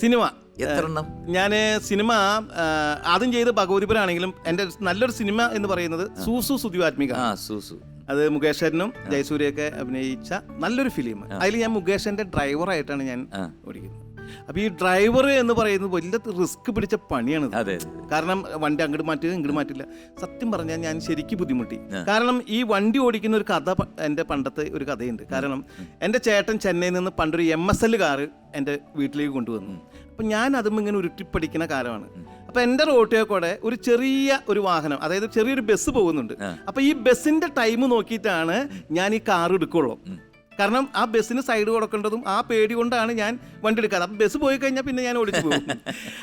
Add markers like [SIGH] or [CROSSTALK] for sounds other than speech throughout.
Cinema. എത്ര എണ്ണം ഞാൻ സിനിമ ആദ്യം ചെയ്ത് ഭഗവതിപുരാണെങ്കിലും എന്റെ നല്ലൊരു സിനിമ എന്ന് പറയുന്നത് സൂസു സുദിവാത്മിക ആ സൂസു. അത് മുകേഷനും ജയസൂര്യയൊക്കെ അഭിനയിച്ച നല്ലൊരു ഫിലിം. അതിൽ ഞാൻ മുകേഷന്റെ ഡ്രൈവറായിട്ടാണ് ഞാൻ. ഓടിക്കുന്നത്. അപ്പൊ ഈ ഡ്രൈവർ എന്ന് പറയുന്നത് വലിയ റിസ്ക് പിടിച്ച പണിയാണ് അതെ കാരണം വണ്ടി അങ്ങോട്ട് മാറ്റുക ഇങ്ങോട്ട് മാറ്റില്ല. സത്യം പറഞ്ഞാൽ ഞാൻ ശരിക്കും ബുദ്ധിമുട്ടി. കാരണം ഈ വണ്ടി ഓടിക്കുന്ന ഒരു കഥ എന്റെ പണ്ടത്തെ ഒരു കഥയുണ്ട്. കാരണം എന്റെ ചേട്ടൻ ചെന്നൈയിൽ നിന്ന് പണ്ടൊരു എം എസ് എൽ കാറ് എന്റെ വീട്ടിലേക്ക് കൊണ്ടുവന്നു. അപ്പം ഞാൻ അതും ഇങ്ങനെ ഉരുട്ടിപ്പടിക്കുന്ന കാലമാണ്. അപ്പം എന്റെ റോട്ടിൽ കൂടെ ഒരു ചെറിയ ഒരു വാഹനം അതായത് ചെറിയൊരു ബസ് പോകുന്നുണ്ട്. അപ്പം ഈ ബസ്സിന്റെ ടൈം നോക്കിയിട്ടാണ് ഞാൻ ഈ കാർ എടുക്കുള്ളൂ. കാരണം ആ ബസ്സിന് സൈഡ് കൊടുക്കേണ്ടതും ആ പേടി കൊണ്ടാണ് ഞാൻ വണ്ടി എടുക്കാറ്. അപ്പം ബസ് പോയി കഴിഞ്ഞാൽ പിന്നെ ഞാൻ ഓടിച്ചു പോകും.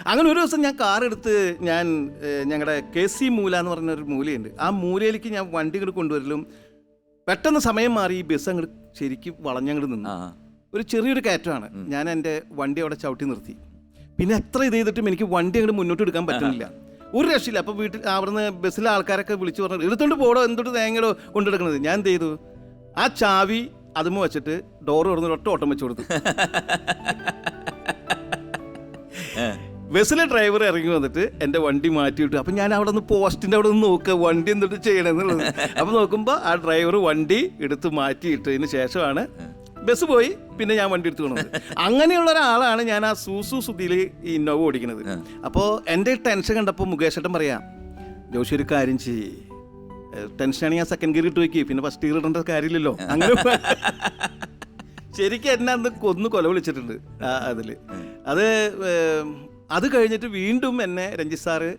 അങ്ങനെ ഒരു ദിവസം ഞാൻ കാർ എടുത്ത് ഞാൻ ഞങ്ങളുടെ കെ സി മൂല എന്ന് പറഞ്ഞ ഒരു മൂലയുണ്ട്. ആ മൂലയിലേക്ക് ഞാൻ വണ്ടി ഇങ്ങോട്ട് കൊണ്ടുവരലും. പെട്ടെന്ന് സമയം മാറി ഈ ബസ് അങ്ങോട്ട് ശരിക്കും വളഞ്ഞങ്ങോട്ട് നിന്നു. ഒരു ചെറിയൊരു കയറ്റമാണ്. ഞാൻ എന്റെ വണ്ടി അവിടെ ചവിട്ടി നിർത്തി. പിന്നെ എത്ര ഇത് ചെയ്തിട്ടും എനിക്ക് വണ്ടി അങ്ങോട്ട് മുന്നോട്ട് എടുക്കാൻ പറ്റുന്നില്ല. ഒരു രക്ഷയില്ല. അപ്പോൾ വീട്ടിൽ അവിടുന്ന് ബസ്സിലെ ആൾക്കാരൊക്കെ വിളിച്ചു പറഞ്ഞു എടുത്തോണ്ട് പോടോ എന്തോട്ട് തേങ്ങയോ കൊണ്ടെടുക്കണത്? ഞാൻ എന്ത് ചെയ്തു? ആ ചാവി അതുമ്മ വെച്ചിട്ട് ഡോർ തുറന്ന് ഒറ്റ ഓട്ടം വെച്ച് കൊടുത്തു. ബസ്സിലെ ഡ്രൈവർ ഇറങ്ങി വന്നിട്ട് എന്റെ വണ്ടി മാറ്റിയിട്ട് അപ്പം ഞാൻ അവിടെ നിന്ന് പോസ്റ്റിന്റെ അവിടെ നിന്ന് നോക്കുക വണ്ടി എന്തിട്ട് ചെയ്യണമെന്നുള്ളത് അപ്പം നോക്കുമ്പോൾ ആ ഡ്രൈവർ വണ്ടി എടുത്ത് മാറ്റിയിട്ടതിന് ശേഷമാണ് ബസ് പോയി പിന്നെ ഞാൻ വണ്ടി എടുത്തു കൊണ്ടത് അങ്ങനെയുള്ള ഒരാളാണ് ഞാൻ ആ സൂസു സുധിയിൽ ഈ ഇന്നോവ ഓടിക്കുന്നത്. അപ്പോൾ എന്റെ ടെൻഷൻ കണ്ടപ്പോൾ മുകേഷ് ഏട്ടൻ പറയാം ജോഷി ഒരു കാര്യം ചെയ്യ്. ടെൻഷനാണെങ്കിൽ ഞാൻ സെക്കൻഡ് ഗിയർ ഇട്ട് വയ്ക്കുക പിന്നെ ഫസ്റ്റ് ഗിയർ ഇടേണ്ട കാര്യമില്ലല്ലോ അങ്ങനെ ശരിക്കും എന്നെ അന്ന് കൊന്നു കൊല വിളിച്ചിട്ടുണ്ട് ആ അതിൽ അത് അത് കഴിഞ്ഞിട്ട് വീണ്ടും എന്നെ രഞ്ജിത് സാറ്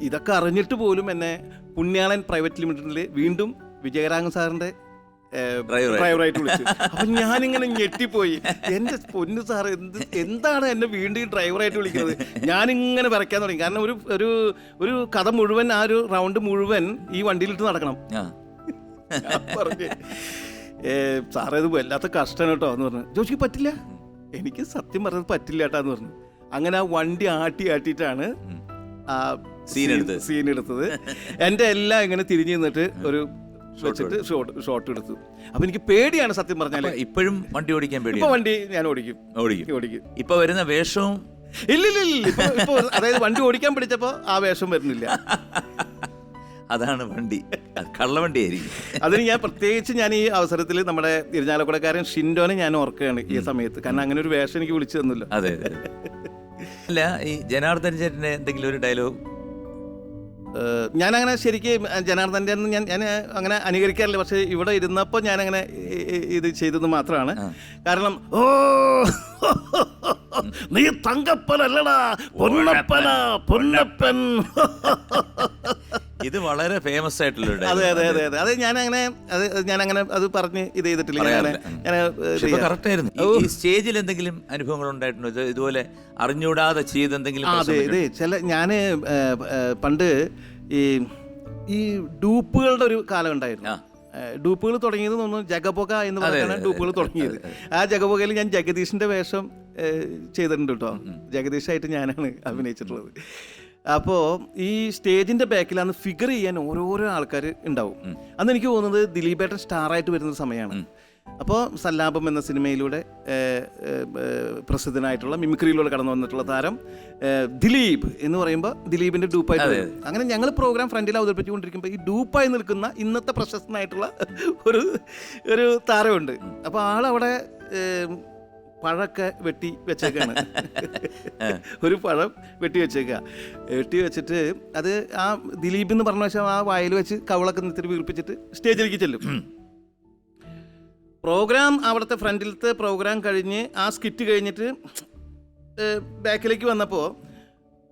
ഇതൊക്കെ അറിഞ്ഞിട്ട് പോലും എന്നെ പുണ്യാളൻ പ്രൈവറ്റ് ലിമിറ്റഡിൽ വീണ്ടും വിജയരാഘവൻ ഡ്രൈവറായി. ഡ്രൈവറായിട്ട് വിളിച്ചു. അപ്പൊ ഞാനിങ്ങനെ ഞെട്ടിപ്പോയി. എന്റെ പൊന്നു സാർ എന്ത് എന്താണ് എന്നെ വീണ്ടും ഡ്രൈവറായിട്ട് വിളിക്കുന്നത്? ഞാനിങ്ങനെ വരയ്ക്കാൻ തുടങ്ങി. കാരണം ഒരു ഒരു ഒരു കഥ മുഴുവൻ ആ ഒരു റൗണ്ട് മുഴുവൻ ഈ വണ്ടിയിലിട്ട് നടക്കണം. പറഞ്ഞു സാറേ ഇത് വല്ലാത്ത കഷ്ടം കേട്ടോ എന്ന് പറഞ്ഞു. ജോഷിക്ക് പറ്റില്ല? എനിക്ക് സത്യം പറഞ്ഞത് പറ്റില്ല കേട്ടോ എന്ന് പറഞ്ഞു. അങ്ങനെ ആ വണ്ടി ആട്ടി ആട്ടിയിട്ടാണ് ആ സീൻ എടുത്തത്. സീൻ എടുത്തത്. എന്റെ എല്ലാം ഇങ്ങനെ തിരിഞ്ഞു നിന്നിട്ട് ഒരു വെച്ചിട്ട് ഷോട്ട് ഷോട്ട് എടുത്തു. അപ്പൊ എനിക്ക് പേടിയാണ് സത്യം പറഞ്ഞാൽ ഇപ്പോഴും വണ്ടി ഓടിക്കാൻ ഇപ്പൊ പേടിയാണ് വണ്ടി ഞാൻ ഓടിക്കും. ഓടിക്കും. ഓടിക്കും. ഇപ്പൊ വരുന്ന വേഷവും? ഇല്ല ഇല്ല ഇല്ല ഇപ്പൊ ഇപ്പൊ [LAUGHS] അതായത് വണ്ടി ഓടിക്കാൻ പഠിച്ചപ്പോ ആ വേഷം വരുന്നില്ല. അതാണ് വണ്ടി. അത് കള്ളവണ്ടി ആയിരിക്കും അതിന് ഞാൻ പ്രത്യേകിച്ച് ഞാൻ ഈ അവസരത്തിൽ നമ്മുടെ ഇരിഞ്ഞാലക്കുടക്കാരൻ ഷിൻഡോനെ ഞാൻ ഓർക്കുകയാണ് ഈ സമയത്ത്. കാരണം അങ്ങനെ ഒരു വേഷം എനിക്ക് വിളിച്ചു തന്നല്ലോ. അതെ അതെ അല്ല ഈ ജനാർദ്ദൻ ചേട്ടന്റെ എന്തെങ്കിലും ഒരു ഡയലോഗ് ഞാനങ്ങനെ ശരിക്കും ജനാർദ്ദന്റെ ഒന്നും ഞാൻ ഞാൻ അങ്ങനെ അനുകരിക്കാറില്ല. പക്ഷേ ഇവിടെ ഇരുന്നപ്പോൾ ഞാനങ്ങനെ ഇത് ചെയ്തത് മാത്രമാണ്. കാരണം ഓ നീ തങ്കപ്പനല്ലടാ. പൊന്നപ്പന പൊന്നപ്പൻ. ഇത് വളരെ ഫേമസ് ആയിട്ടുള്ള അതെ അതെ അതെ അതെ. അത് അങ്ങനെ അത് അങ്ങനെ അത് പറഞ്ഞ് ഇത് ചെയ്തിട്ടില്ല. ഞാൻ. ഞാൻ ആയിരുന്നു ഈ- ഈ സ്റ്റേജിൽ എന്തെങ്കിലും അനുഭവങ്ങൾ ഉണ്ടായിട്ടുണ്ടോ? ഇത് ഇതുപോലെ അറിഞ്ഞൂടാതെ ചെയ്ത് എന്തെങ്കിലും ആ, അതെ പ്രശ്നം ഇതേ ചില ഞാൻ പണ്ട് ഈ ഈ ഡൂപ്പുകളുടെ ഒരു കാലം ഉണ്ടായിരുന്നു. ആ. ഡൂപ്പുകൾ തുടങ്ങിയത് ഒന്ന് ജഗപൊക എന്ന് പറഞ്ഞാണ് ഡൂപ്പുകൾ തുടങ്ങിയത്. ആ ജഗപൊകയിൽ ഞാൻ ജഗദീഷിന്റെ വേഷം ചെയ്തിട്ടുണ്ട് കേട്ടോ ജഗദീഷായിട്ട് ഞാനാണ് അഭിനയിച്ചിട്ടുള്ളത്. അപ്പോൾ ഈ സ്റ്റേജിന്റെ ബാക്കിൽ അന്ന് ഫിഗർ ചെയ്യാൻ ഓരോരോ ആൾക്കാർ ഉണ്ടാവും. അന്ന് എനിക്ക് തോന്നുന്നത് ദിലീപേട്ടൻ സ്റ്റാറായിട്ട് വരുന്ന സമയമാണ്. അപ്പോൾ സല്ലാപം എന്ന സിനിമയിലൂടെ പ്രസിദ്ധനായിട്ടുള്ള മിമിക്രിയിലൂടെ കടന്നു വന്നിട്ടുള്ള താരം ദിലീപ് എന്ന് പറയുമ്പോൾ ദിലീപിന്റെ ഡൂപ്പായിട്ട്. അങ്ങനെ ഞങ്ങൾ പ്രോഗ്രാം ഫ്രണ്ടിൽ അവതരിപ്പിച്ചുകൊണ്ടിരിക്കുമ്പോൾ ഈ ഡൂപ്പായി നിൽക്കുന്ന ഇന്നത്തെ പ്രശസ്തനായിട്ടുള്ള ഒരു ഒരു താരമുണ്ട്. അപ്പോൾ ആളവിടെ പഴമൊക്കെ വെട്ടി വെച്ചേക്കാണ്. ഒരു പഴം വെട്ടി വെച്ചേക്കുക വെട്ടി വെച്ചിട്ട് അത് ആ ദിലീപ് എന്ന് പറഞ്ഞ വെച്ചാൽ ആ വായിൽ വെച്ച് കവളൊക്കെ നിർത്തി വീർപ്പിച്ചിട്ട് സ്റ്റേജിലേക്ക് ചെല്ലും. പ്രോഗ്രാം അവിടുത്തെ ഫ്രണ്ടിലത്തെ പ്രോഗ്രാം കഴിഞ്ഞ് ആ സ്കിറ്റ് കഴിഞ്ഞിട്ട് ബാക്കിലേക്ക് വന്നപ്പോൾ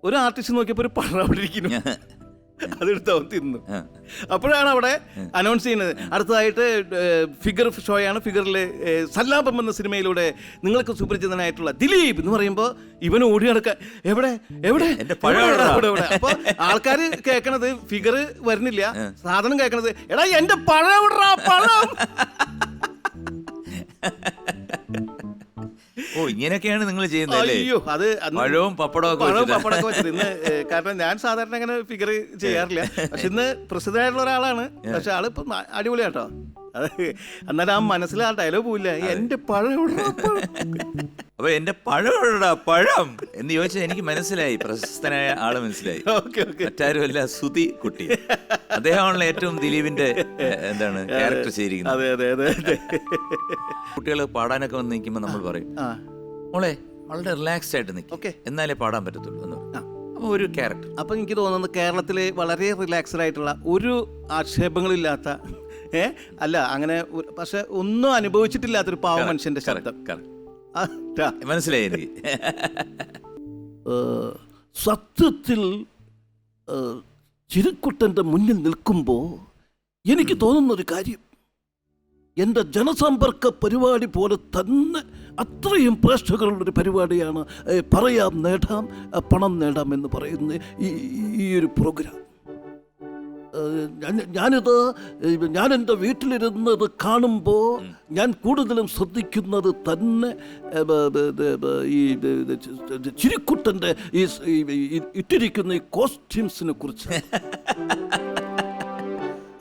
ഒരു ആർട്ടിസ്റ്റ് നോക്കിയപ്പോൾ ഒരു പഴം അവിടെ ഇരിക്കുന്നു. അതെടുത്ത് അവൻ തിന്നു. അപ്പോഴാണ് അവിടെ അനൗൺസ് ചെയ്യുന്നത്. അടുത്തതായിട്ട് ഫിഗർ ഷോയാണ് ഫിഗറിൽ സല്ലാപം എന്ന സിനിമയിലൂടെ നിങ്ങൾക്ക് സുപരിചിതനായിട്ടുള്ള ദിലീപ് എന്ന് പറയുമ്പോൾ ഇവൻ ഓടി നടക്കുക എവിടെ? എവിടെ? അപ്പൊ ആൾക്കാർ കേൾക്കണത് ഫിഗർ വരുന്നില്ല. സാധനം കേൾക്കണത് എടാ എന്റെ പഴം? പഴം. [LAUGHS] ഓ ഇങ്ങനെയൊക്കെയാണ് നിങ്ങൾ ചെയ്യുന്നത് അല്ലേ? അയ്യോ അത് അന്ന് പഴവും പപ്പടവും പഴവും വെച്ചിട്ട്. പപ്പടമൊക്കെ വെച്ചിട്ട്. ഇന്ന് ഏ, കാരണം ഞാൻ സാധാരണ അങ്ങനെ ഫിഗർ ചെയ്യാറില്ല. [LAUGHS] പക്ഷെ ഇന്ന് പ്രസിദ്ധമായിട്ടുള്ള ഒരാളാണ്. പക്ഷെ ആൾ ഇപ്പം അടിപൊളിയാട്ടോ. അത് എന്നാലും ആ മനസ്സിൽ ആ ഡയലോഗ് പോയില്ല എന്റെ പഴം? അപ്പൊ എന്റെ പഴം പഴം എന്ന് ചോദിച്ചാൽ എനിക്ക് മനസ്സിലായി. പ്രശസ്തനായ ആൾ മനസ്സിലായി. Okay okay. മറ്റാരുമല്ല സുതി കുട്ടി. അദ്ദേഹമാണല്ലോ ഏറ്റവും ദിലീപിന്റെ ഏഹ്, എന്താണ് ക്യാരക്ടർ ചെയ്തിരിക്കുന്നത്. അതെ അതെ അതെ അതെ. കുട്ടികൾ പാടാനൊക്കെ വന്ന് നിൽക്കുമ്പോൾ നമ്മൾ പറയും ആ. മോളെ വളരെ റിലാക്സ്ഡ് ആയിട്ട് നിൽക്കും Okay. എന്നാലേ പാടാൻ പറ്റത്തുള്ളൂ എന്ന് പറയും. അപ്പൊ ഒരു ക്യാരക്ടർ അപ്പൊ എനിക്ക് തോന്നുന്നത് കേരളത്തിലെ വളരെ റിലാക്സ്ഡ് ആയിട്ടുള്ള ഒരു ആക്ഷേപങ്ങളില്ലാത്ത ഏ? അല്ല അങ്ങനെ പക്ഷെ ഒന്നും അനുഭവിച്ചിട്ടില്ലാത്തൊരു പാവ മനുഷ്യന്റെ ശബ്ദം. മനസ്സിലായി സത്യത്തിൽ ചിരുക്കുട്ടന്റെ ചിരുക്കുട്ടന്റെ മുന്നിൽ നിൽക്കുമ്പോൾ എനിക്ക് തോന്നുന്നൊരു കാര്യം. എന്റെ ജനസമ്പർക്ക പരിപാടി പോലെ തന്നെ അത്രയും പ്രേക്ഷകരുടെ ഒരു പരിപാടിയാണ് പറയാം നേടാം പണം നേടാം എന്ന് പറയുന്ന ഈ ഈ ഒരു പ്രോഗ്രാം. ഞാനിത് എന്റെ വീട്ടിലിരുന്നത് കാണുമ്പോൾ ഞാൻ കൂടുതലും ശ്രദ്ധിക്കുന്നത് തന്നെ ഈ ചിരിക്കുട്ടന്റെ ഈ ഇട്ടിരിക്കുന്ന ഈ കോസ്റ്റ്യൂംസിനെ കുറിച്ച് [LAUGHS]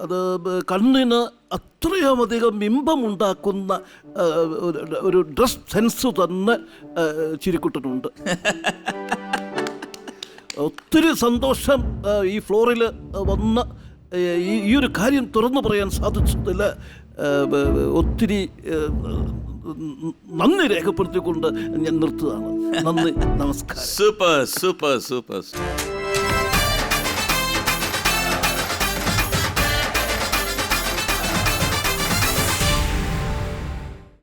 അത് കണ്ണിന് അത്രയുമധികം ബിംബമുണ്ടാക്കുന്ന ഏഹ്, ഒരു- ഡ്രസ് സെൻസ് തന്നെ ചിരിക്കുട്ടനുണ്ട്. [LAUGHS] ഒത്തിരി സന്തോഷം ഈ ഫ്ലോറിൽ വന്ന് ഈ ഒരു കാര്യം തുറന്നു പറയാൻ സാധിച്ചതിൽ ഒത്തിരി നന്ദി രേഖപ്പെടുത്തിക്കൊണ്ട് ഞാൻ നിർത്തുകയാണ്. നന്ദി നമസ്കാരം. Super super super.